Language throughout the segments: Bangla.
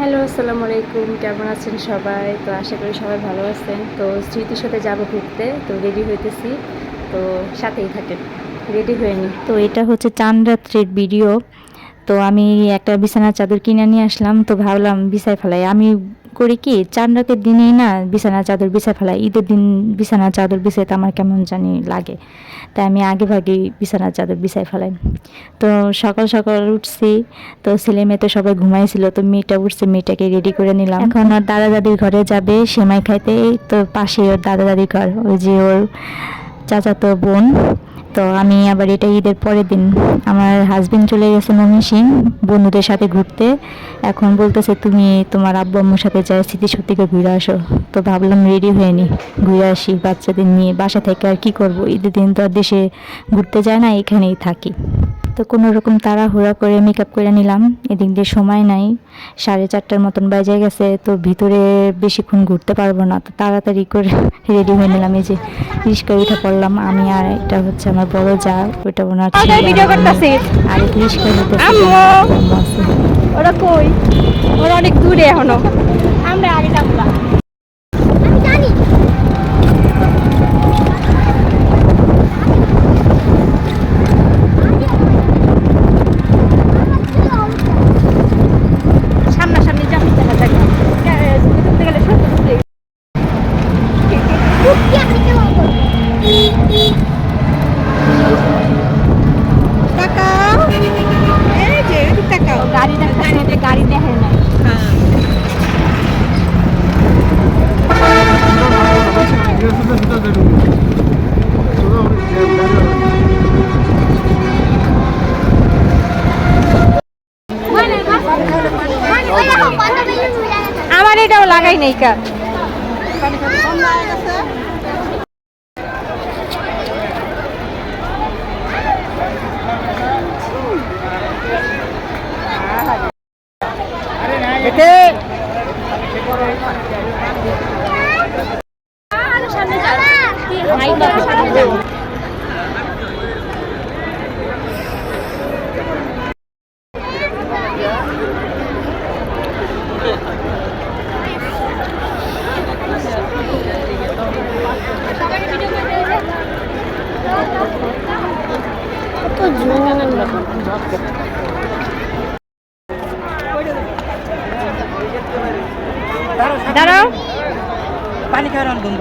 হ্যালো, আসসালামু আলাইকুম। কেমন আছেন সবাই? তো আশা করি সবাই ভালো আছেন। তো স্মৃতির সাথে যাব ঘুরতে। তো রেডি হইতেছি। তো সাথেই থাকেন। রেডি হয়ে নি তো এটা হচ্ছে চান রাত্রের ভিডিও তো আমি একটা বিছানার চাদর কিনে নিয়ে আসলাম। তো ভাবলাম বিছাই ফেলাই। আমি করি কি, চান রাতের দিনেই না বিছানার চাদর বিছাই ফেলাই। ঈদের দিন বিছানার চাদর বিছাইতে আমার কেমন জানি লাগে। তাই আমি আগে ভাগে বিছানার চাদর বিছাই ফেলাই। তো সকাল সকাল উঠছি, তো ছেলে মেয়ে তো সবাই ঘুমাইছিল, তো মেয়েটা উঠছে, মেয়েটাকে রেডি করে নিলাম। এখন ওর দাদা দাদির ঘরে যাবে সেমাই খাইতে তো পাশে ওর দাদা দাদির ঘর। ওই যে ওর চাচাতো বোন তো আমি আবার এটা ঈদের পরের দিন আমার হাজব্যান্ড চলে গেছে মমিসিং বন্ধুদের সাথে ঘুরতে। এখন বলতেছে, তুমি তোমার আব্বু আম্মুর সাথে যাই স্মৃতিশক্তিকে ঘুরে আসো। তো ভাবলাম রেডি হয়ে নি, ঘুরে আসি, বাচ্চাদের নিয়ে বাসা থেকে আর কি করব? ঈদের দিন তো আর দেশে ঘুরতে যায় না, এখানেই থাকি। তো কোনো রকম তাড়াহুড়া করে মেকআপ করে নিলাম। এদিক দিয়ে সময় নাই সাড়ে চারটার মতন বাজে গেছে তো ভিতরে বেশিক্ষণ ঘুরতে পারব না। তো তাড়াতাড়ি করে রেডি হয়ে নিলাম এই যে রিস্কায় উঠে পড়লাম। আমি আর এটা হচ্ছে আমার বড় যা ওইটা ওনার আর ভিডিও আমি। করতাছি। আর এক রিস্কা! ওরা কই? ওরা অনেক দূরে এখনও। আমরা আগে যাব না। সামনাসামনি যাব দেখা যাক এ, ছবি তুলতে গেলে সত্যি সত্যি তাকাও এই যে এদিক তাকাও গাড়ি দেখাচ্ছে গাড়ি দেখে না আমার লাগাই নাই কা দাঁড়াও। গন্ধ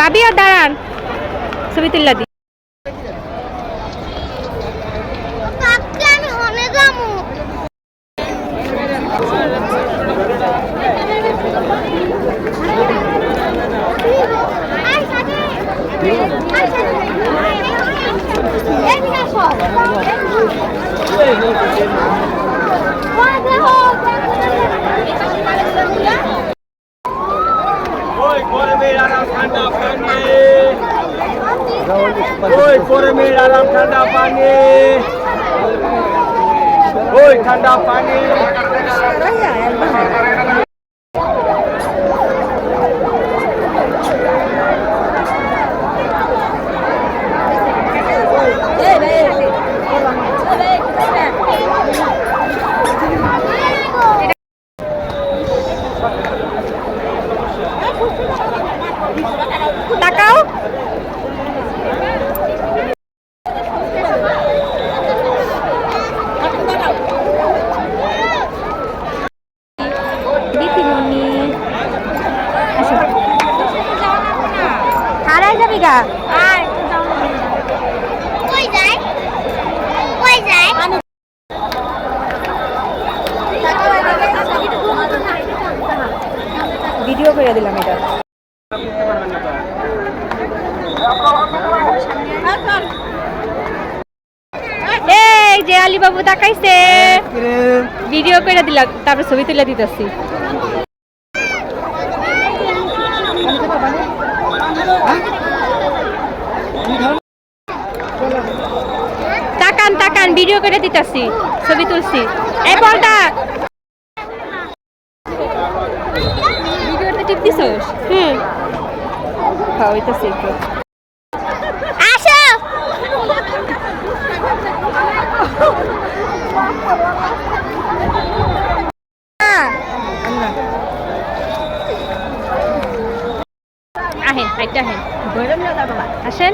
ভাবিও দাঁড়ান। ছবি তুললা গরমের আরাম ঠান্ডা পানি। ওই ঠান্ডা পানি। তাকাও দিদিমণি আসো হারাই যাবি গা ভিডিও করে দিলাম এটা এই যে আলী বাবু তাকাইছে ভিডিও করে দিলাম তারপর ছবি তুলে দিতেছি। তাকান তাকান ভিডিও করে দিতেছি ছবি তুলছি। এই বলটা। ভিডিওতে টিপ দিছস? হুম। হ্যাঁ ওইটাছি একটু। হাইটা হেন আসেন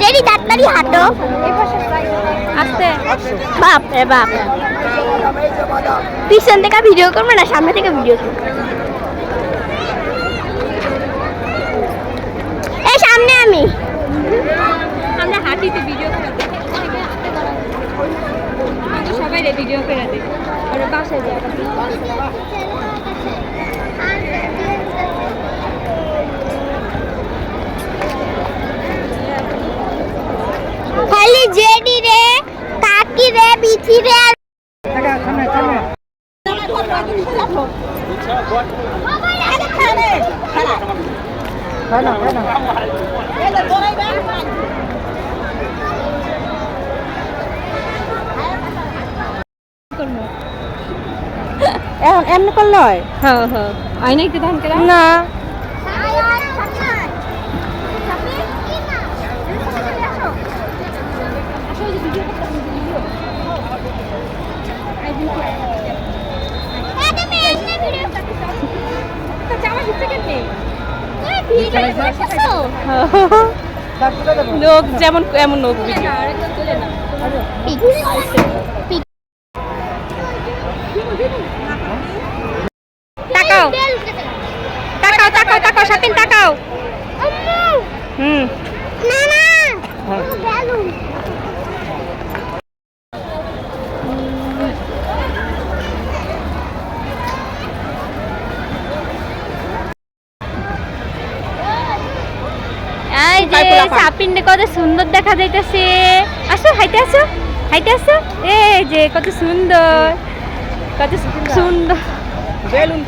জেরি তাড়াতাড়ি হাঁটো। আস্তে। বাপ রে বাপ। পিছন থেকে ভিডিও করবে না সামনে থেকে ভিডিও করবে। এই সামনে আমি। আমরা হাঁটিতে ভিডিও করে দিই সবাই রে ভিডিও করে দিই। আর বাসায় খালি জেডি রে কাকি রে বিচি রে আর সামনে সামনে খেলা এমনি করলে হয়? হ্যাঁ হ্যাঁ। আইনাই ধান কেরা না। লোক যেমন এমন লোক। তাকাও। তাকাও তাকাও তাকাও সাপিন তাকাও। হুম। না না বেলুন এই যে সাপিনটা কত সুন্দর দেখা যাইতেছে। আসো হাইতে আসো হাইতে আসো। এই যে কত সুন্দর। কত সুন্দর বেলুন